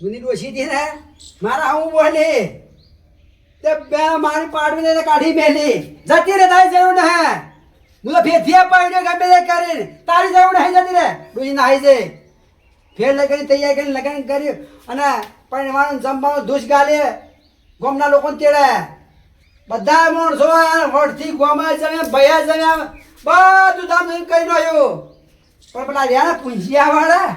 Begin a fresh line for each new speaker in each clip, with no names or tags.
જૂની ડોશી હતી ને? મારા હું બોલી? તે બે મારી પાડવી એને કાઢી મેલી. જતી રે તારી જરૂર ને હું તો ફેફિયા પાડ્યો ગમે તે કરીને તારી જરૂર નહીં જતી રે ડોશી નાહી જઈ ફેર લગન તૈયાર કરીને લગન કર્યું અને પરણવાનું જમવાનું ધૂસ ગાલે ગોમના લોકોને તેડે. બધા માણસો વડથી ગોમાં જમ્યા, ભયા જમ્યા. બધું ધામ કરી રહ્યું પણ પેલા રહ્યા ને પૂંજિયા વાળા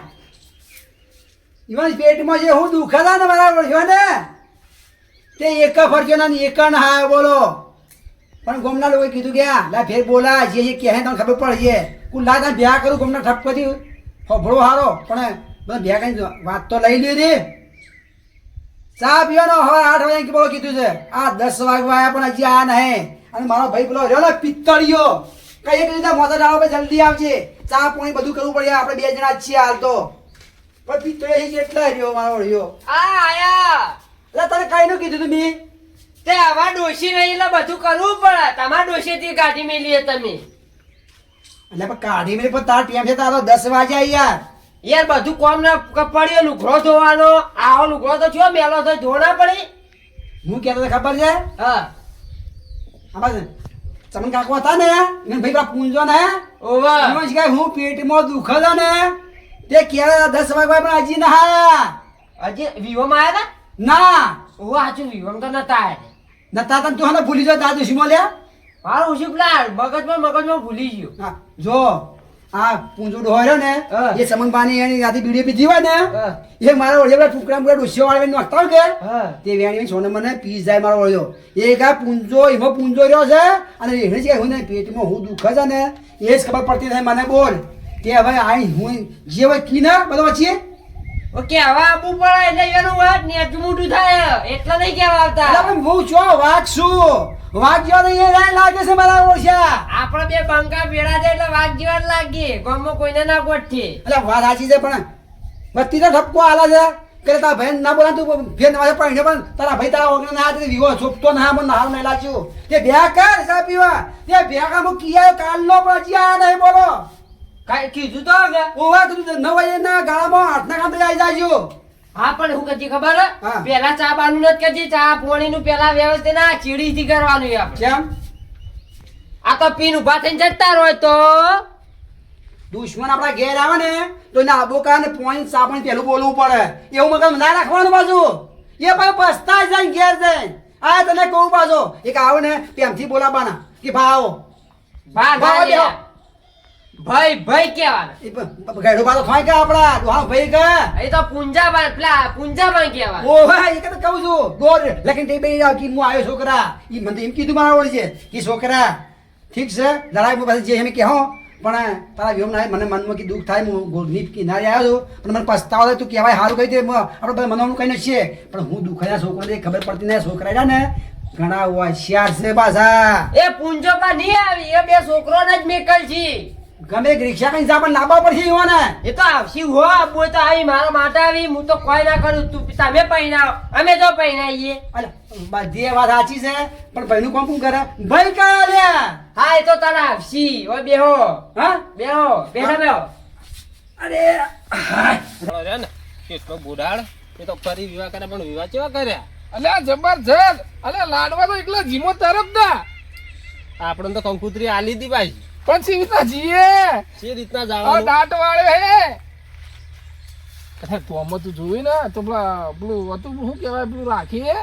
ઈવન પેટમાં જે હું દુખે ને બરાબર છે ને, તે એક ફરજો ને એક ના હા બોલો. પણ ગોમના લોકોએ કીધું કે લા ફેર બોલા જે જે કહે તમને ખબર પડશે. કુલ લા તમે બ્યાહ કરું ગોમના ઠપકોથી હોભળો હારો, પણ બધા બ્યાહ કરીને વાત તો લઈ લીધી ચા પીવાનો હવે આઠ વાગે બોલો કીધું છે. આ દસ વાગવા આવ્યા પણ હજી આ નહીં. અને મારો ભાઈ બોલો, રહ્યો ને પિત્તળીઓ. કઈ રીતે મોટા ડાળો જલ્દી આવજે. ચા પાણી બધું કરવું પડે, આપણે બે જણા છીએ હાલ તો. પણ પિત્તળિયો એ કેટલા રહ્યો મારો રહ્યો?
આ આયા.
એટલે તને કઈ નું કીધું તું મી?
તે આવા ડોશી નહીં એટલે બધું કરવું પડે. તમારા ડોશીથી કાઢી મેલીએ તમે.
એટલે પણ કાઢી મેં પણ તાર ટીમ છે તારો દસ વાગ્યા યાર.
યાર બધું કોમ ના પડ્યો લુગડો ધોવાનો. આવો લુગડો તો છો મેલો તો ધો ના પડી.
હું કહેતો તો ખબર છે?
હા.
આમાં ચમન કાકો હતા ને? ભાઈ પૂંજો ને
ઓવા.
હું પેટમાં દુખે ને. તે કેળા દસ વાગવા પણ હજી ના આયા.
હજી વિવોમાં આયા
ના.
તા હાચું વિવોમાં તો નતા આયા
નતા તને તું ભૂલી જાવ દાદુ શીમો લ્યા.
મારું ઓછું પેલા મગજમાં મગજમાં ભૂલી ગયું.
હા, જો આ પૂંજો ડોહર્યો ને
હા.
સમન પાણી એની રાતે બીડી પીધી હોય ને એ મારા ઓળિયા પેલા ટુકડા મુકડા ડોસીઓ વાળીને નાખતા હોય કે
હા.
તે વેણી સોને મને પીસ જાય મારો ઓળ્યો. એ કા પૂંજો એમાં પૂંજો રહ્યો છે અને એને જે હું ને પેટમાં હું દુખે છે ને એ જ ખબર પડતી થાય મને બોલ. કે હવે આઈ હું જે હોય કીના બધા છીએ
ઓકે હવે આબુ પડે એટલે એનું વાત નેટ મોટું થાય. એટલે નહીં કહેવા
એટલે
આવતા
પણ હું છો વાત છું વાઘ જેવો એ રાય લાગે છે મારા ઓછા.
આપણે બે બંકા ભેડા છે એટલે વાઘ જેવા જ લાગીએ ગામમાં કોઈને ના ગોઠી.
એટલે વાત સાચી છે પણ બત્તી તો ઠપકો આલા છે. કે તારા ભાઈ ના બોલા તું ફેર નવા પાણી પણ તારા ભાઈ તારા ઓગણ ના હાથે વિવો છોપતો ના મને હાલ નહીં લાગ્યું તે બે કર સા પીવા. તે બે કામ કિયા કાલ નો પણ હજી આ નહીં બોલો.
કાંઈ કીધું તો હવે
ઓવા તું નવ વાગે ના ગાળામાં આઠના કામ તો આવી જાજો.
હા પણ હું કદી ખબર? હા. પેલા ચા બાનું નથી કદી ચા પોણી નું પેલા વ્યવસ્થિત ના ચીડી થી કરવાનું આપણે.
કેમ?
આ તો પીન ઊભા થઈને જતા રહો તો.
દુશ્મન આપણા ઘેર આવે ને તો એને આબોકા ને પોઈન્ટ સાબણ પેલું બોલવું પડે. એવું મગજ ના રાખવાનું બાજુ. એ ભાઈ પસ્તા જાય ઘેર જાય આ તને કહું બાજુ. એક આવો ને તેમથી બોલાવવાના કે ભાવ. ભાવ ભાવ.
ભાઈ ભાઈ કેવાના
એ પ- ગયડો ફાઈ થાય કે આપડા હા ભાઈ કે
એ તો પુંજા બા પેલા પુંજા બા કેવા
ઓ ભાઈ એ તો કહું છું દોર લેકિન તે બે કે હું આવ્યો છોકરા. ઈ મને એમ કીધું મારા વળી છે કે છોકરા ઠીક છે લડાઈ પાસે જે એમ કે હો પણ તારા વ્યોમ ના મને મનમાં કે દુઃખ થાય હું ગોળની કિનારે આવ્યો છું પણ મને પસ્તાવો થાય તું કહેવાય સારું કહી દે આપણે બધા મનવાનું કહીને છીએ પણ હું દુખાયા છોકરો દે ખબર પડતી નહીં છોકરા ને ઘણા હોશિયાર છે પાછા.
એ પુંજો બા નહીં આવી એ બે છોકરોને જ મેકલ છી.
ગમે એક રિક્ષા કઈ જા પણ લાવવા પડશે ઈવાને
એ તો આવશી. હો આબુ તો આવી મારા માટે આવી. હું તો કોઈ ના કરું. તું તમે પૈણાવ અમે તો પૈણાઈએ.
અલે બધી એ વાત સાચી છે પણ ભાઈનું કોમ કોણ કરે? ભાઈ કયા લ્યા
હા એ તો તારા આવશી. ઓ બેહો.
હા?
બેહો બેઠા બેહો.
અરે
અરે ને કેટલો બુડાડ એ તો ફરી વિવાહ કરે પણ વિવાહ કેવા કર્યા?
અલ્યા જબરજસ્ત. અલ્યા લાડવા તો એકલા જીમો તરફ ના
આપણે તો કંકુતરી આલી દી ભાઈ
પણ સીતા જીએ?
જે રીતના
આ દાંત વાળે હે. અરે તોમાં તું જોઈ ને તો પેલા પેલું હતું શું કહેવાય પેલું રાખી હે?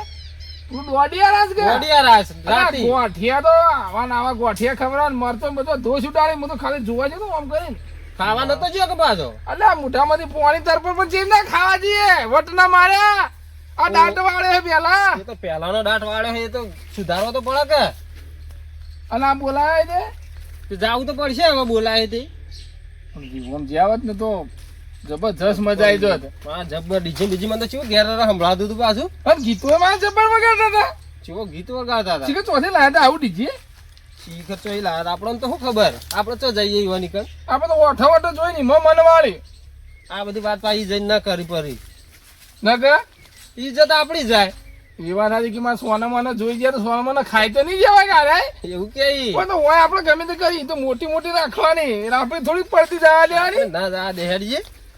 પેલું દોડિયા કે?
ગોડિયા રાસ રાતી.
ગોઠિયા તો આવા નાવા ગોઠિયા ખબર ને મરતો બધો ધોસ ઉડાડી હું તો ખાલી જોવા જતો આમ કરીને.
ખાવા નતો જો કે પાછો?
અલ્યા મોઢામાંથી પોણી તરફ પણ ચીજ ના ખાવા જઈએ? વટ ના માર્યા? આ દાંત વાળે હે પેલા.
એ તો પેલાનો દાંત વાળે હે એ તો સુધારો તો પડે કે.
અને આ બોલાય
તો જાવું તો પડશે હવે બોલાય તે.
જીવન જ્યાવત ને તો જબરજસ્ત મજા આવી જોત.
હા જબર ડીજે બીજી મને તો ચેવું ઘેર સંભળાતું હતું પાછું?
પણ ગીતો માં જબર વગાડતા હતા.
ચેવો ગીત વગાડતા હતા?
શીખર ચોથે લાયા હતા આવું ડીજે?
શીખર ચોઈ લાયા આપણને તો શું ખબર? આપણે તો જઈએ એવા નીકળ.
આપણે તો ઓઠો ઓઠો જોઈ ની મન વાળી.
આ બધી વાત પાછી જઈને ના કરી પડી
ના કે
ઈજ્જત આપણી જાય.
એવા નથી કે મારે સોના મને જોઈ ગયા તો સોના મને ખાઈ તો નહીં જવાય કારે
એવું કે
પણ હોય આપણે ગમે તે કરી તો મોટી મોટી રાખવાની આપણે થોડી પડતી જવા દેવાની.
ના ના દેહાડીએ.